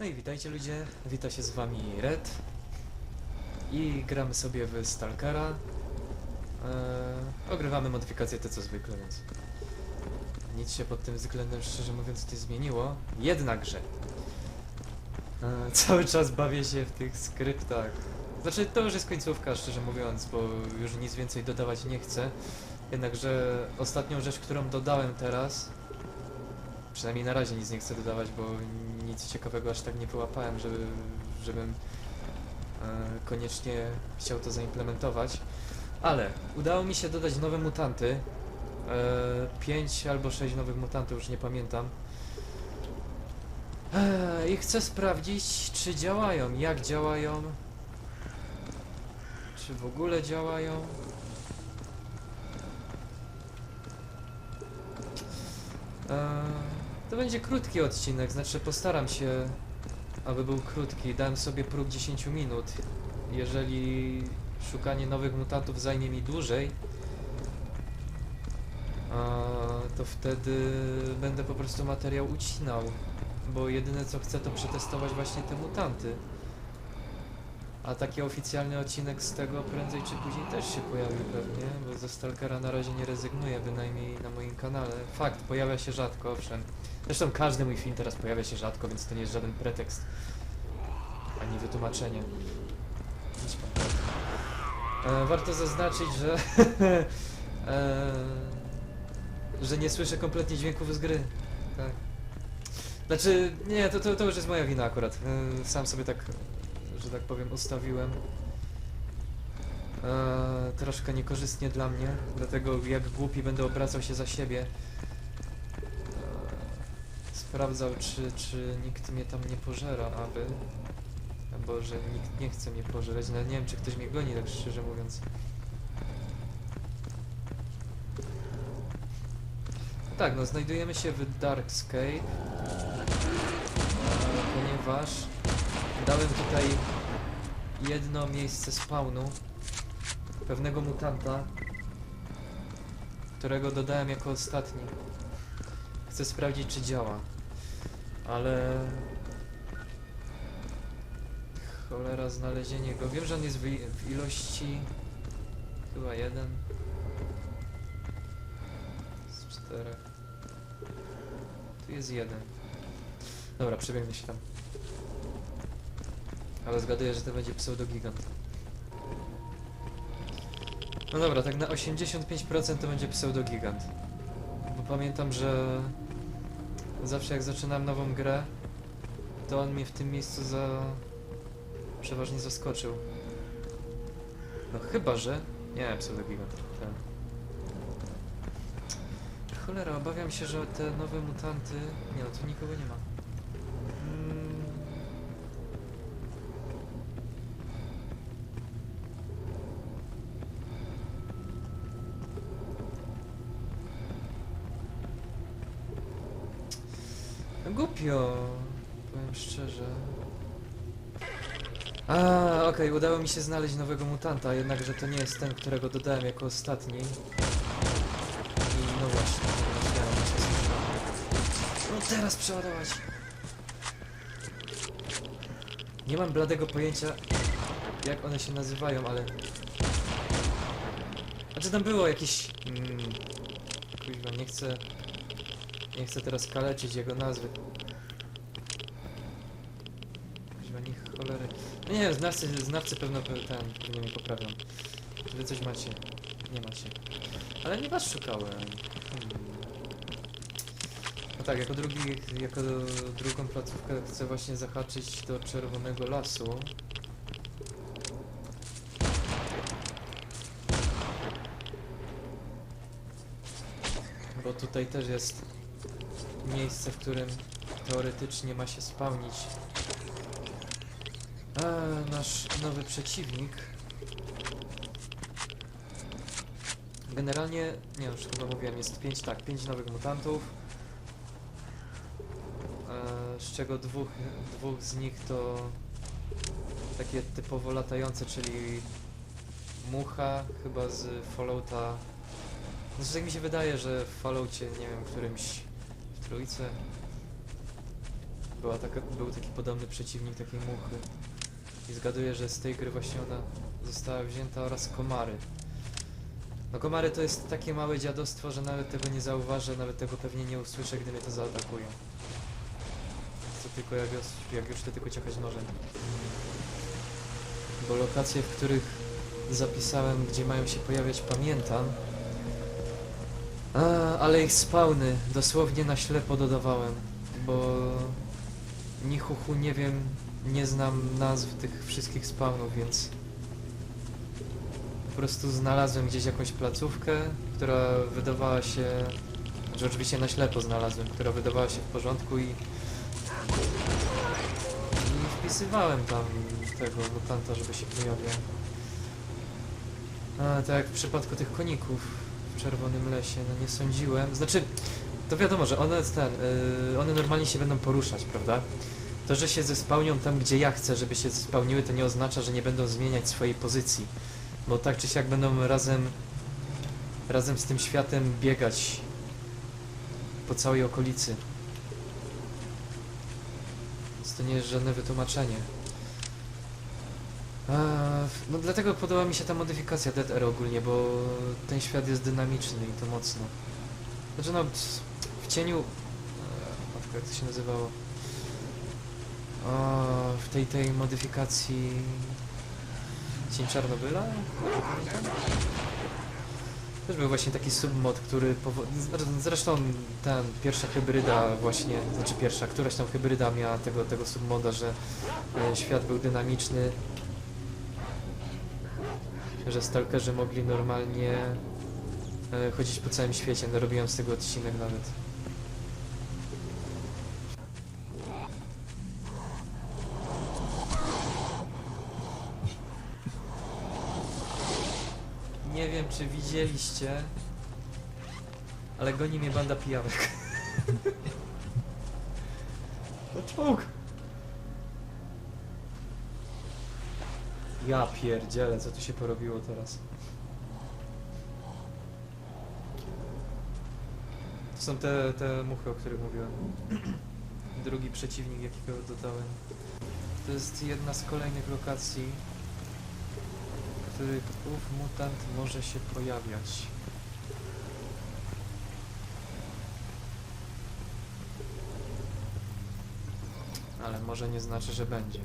No i witajcie ludzie, wita się z wami Red i gramy sobie w Stalkera. Eee, ogrywamy modyfikacje te co zwykle, więc nic się pod tym względem szczerze mówiąc nie zmieniło. Jednakże eee, cały czas bawię się w tych skryptach. Znaczy to już jest końcówka szczerze mówiąc, bo już nic więcej dodawać nie chcę. Jednakże ostatnią rzecz, którą dodałem teraz Przynajmniej na razie nic nie chcę dodawać, bo nic ciekawego aż tak nie wyłapałem, żeby, żebym e, koniecznie chciał to zaimplementować. Ale udało mi się dodać nowe mutanty. E, 5 albo 6 nowych mutantów, już nie pamiętam. E, I chcę sprawdzić, czy działają, jak działają. Czy w ogóle działają. Eee, to będzie krótki odcinek, znaczy postaram się, aby był krótki. Dałem sobie próg 10 minut. Jeżeli szukanie nowych mutantów zajmie mi dłużej, to wtedy będę po prostu materiał ucinał. Bo jedyne co chcę to przetestować właśnie te mutanty. A taki oficjalny odcinek z tego prędzej czy później też się pojawi pewnie, bo ze Stalkera na razie nie rezygnuję, bynajmniej na moim kanale. Fakt, pojawia się rzadko, owszem. Zresztą każdy mój film teraz pojawia się rzadko, więc to nie jest żaden pretekst. Ani wytłumaczenie. E, warto zaznaczyć, że... e, że nie słyszę kompletnie dźwięków z gry. Tak. Znaczy, nie, to, to, to już jest moja wina akurat. E, sam sobie tak że tak powiem, ustawiłem. Eee, troszkę niekorzystnie dla mnie, dlatego jak głupi będę obracał się za siebie. Eee, sprawdzał, czy, czy nikt mnie tam nie pożera, aby... Albo, że nikt nie chce mnie pożerać. Nawet nie wiem, czy ktoś mnie goni, tak szczerze mówiąc. Tak, no znajdujemy się w Darkscape, eee, ponieważ dałem tutaj jedno miejsce spawnu pewnego mutanta, którego dodałem jako ostatni. Chcę sprawdzić, czy działa. Ale... Cholera, znalezienie go. Wiem, że on jest w, w ilości... Chyba jeden. Z czterech. Tu jest jeden. Dobra, przebiegnę się tam. Ale zgaduję, że to będzie pseudogigant. No dobra, tak na 85% to będzie pseudogigant. Bo pamiętam, że zawsze jak zaczynałem nową grę, to on mnie w tym miejscu za... przeważnie zaskoczył. No chyba, że... Nie, pseudogigant. Ten. Cholera, obawiam się, że te nowe mutanty... Nie no, tu nikogo nie ma. Głupio, powiem szczerze. A, okej, udało mi się znaleźć nowego mutanta, jednakże to nie jest ten, którego dodałem jako ostatni. I no właśnie, teraz. No teraz przeładować. Nie mam bladego pojęcia, jak one się nazywają, ale... Znaczy tam było jakieś... Mm, kuźwa, nie chcę... Nie chcę teraz kaleczyć jego nazwy. Kuźwa, niech cholery. No nie znawcy, znawcy pewno pe- ten, pewnie mnie poprawią. Czy wy coś macie? Nie macie. Ale nie was szukałem. Hmm. No tak, jako drugi, jako drugą placówkę chcę właśnie zahaczyć do Czerwonego Lasu. Bo tutaj też jest miejsce, w którym teoretycznie ma się spełnić nasz nowy przeciwnik. Generalnie, nie już chyba mówiłem, jest pięć, tak, pięć nowych mutantów. Z czego dwóch, dwóch z nich to takie typowo latające, czyli mucha chyba z Fallouta. Znaczy tak mi się wydaje, że w Falloutie, nie wiem, którymś trójce była taka, był taki podobny przeciwnik takiej muchy. I zgaduję, że z tej gry właśnie ona została wzięta oraz komary. No komary to jest takie małe dziadostwo, że nawet tego nie zauważę, nawet tego pewnie nie usłyszę, gdy mnie to zaatakują. Co tylko jak, jak już to tylko ciachać nożem. Bo lokacje, w których zapisałem, gdzie mają się pojawiać, pamiętam. A, ale ich spawny dosłownie na ślepo dodawałem, bo ni chuchu nie wiem, nie znam nazw tych wszystkich spawnów, więc po prostu znalazłem gdzieś jakąś placówkę, która wydawała się, że oczywiście na ślepo znalazłem, która wydawała się w porządku i, i wpisywałem tam tego mutanta, żeby się pojawiał. A, tak jak w przypadku tych koników w Czerwonym Lesie, no nie sądziłem, znaczy, to wiadomo, że one, ten, yy, one normalnie się będą poruszać, prawda? To, że się zespałnią tam, gdzie ja chcę, żeby się zespałniły, to nie oznacza, że nie będą zmieniać swojej pozycji. Bo tak czy siak będą razem, razem z tym światem biegać po całej okolicy. Więc to nie jest żadne wytłumaczenie. No dlatego podoba mi się ta modyfikacja Dead Air ogólnie, bo ten świat jest dynamiczny i to mocno. Znaczy no, w cieniu... e, Matko, jak to się nazywało? O, w tej, tej modyfikacji... Cień Czarnobyla? Też był właśnie taki submod, który... powo- zre- Zresztą ten, pierwsza hybryda właśnie, znaczy pierwsza, któraś tam hybryda miała tego, tego submoda, że e, świat był dynamiczny, że stalkerzy mogli normalnie e, chodzić po całym świecie. No, robiłem z tego odcinek nawet. Nie wiem, czy widzieliście, ale goni mnie banda pijawek. To! Ja pierdzielę, co tu się porobiło teraz. To są te, te muchy, o których mówiłem. Drugi przeciwnik, jakiego dodałem. To jest jedna z kolejnych lokacji, w których ów mutant może się pojawiać. Ale może nie znaczy, że będzie.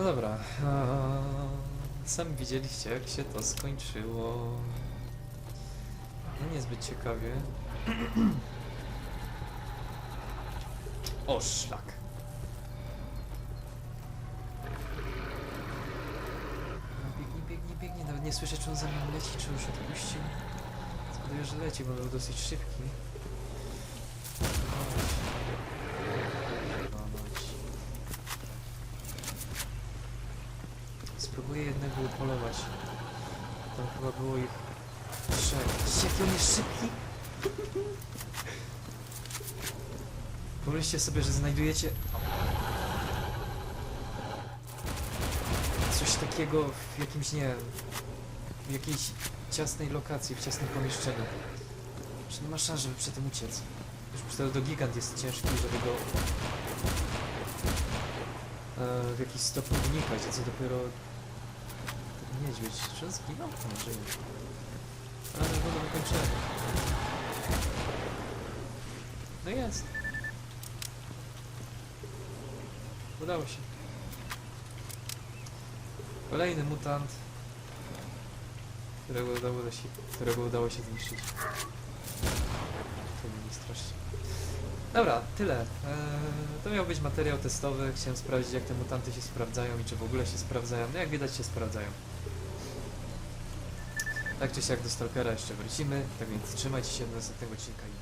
No dobra. a, Sami widzieliście, jak się to skończyło. No niezbyt ciekawie. O szlak. No, Biegnij, biegnij, biegnij. Nawet nie słyszę, czy on za mną leci, czy już odpuścił. Zgaduję, że leci, bo był dosyć szybki. Spróbuję jednego upolować. Tam chyba było ich trzech. Jaki on jest szybki? Pomyślcie sobie, że znajdujecie coś takiego w jakimś, nie wiem, w jakiejś ciasnej lokacji, w ciasnym pomieszczeniu. Że nie ma szans, żeby przed tym uciec. Już to do gigant jest ciężki, żeby go e, w jakiś stopniu unikać, co dopiero niedźwiedź. Czy on zginął? Nie, żyje. Ale do wykończenia. No jest. Udało się. Kolejny mutant, którego udało się, którego udało się zniszczyć. To mnie strasznie. Dobra, tyle. Eee, to miał być materiał testowy. Chciałem sprawdzić, jak te mutanty się sprawdzają i czy w ogóle się sprawdzają. No jak widać, się sprawdzają. Tak czy siak do Stalkera jeszcze wrócimy. Tak więc trzymajcie się do następnego odcinka i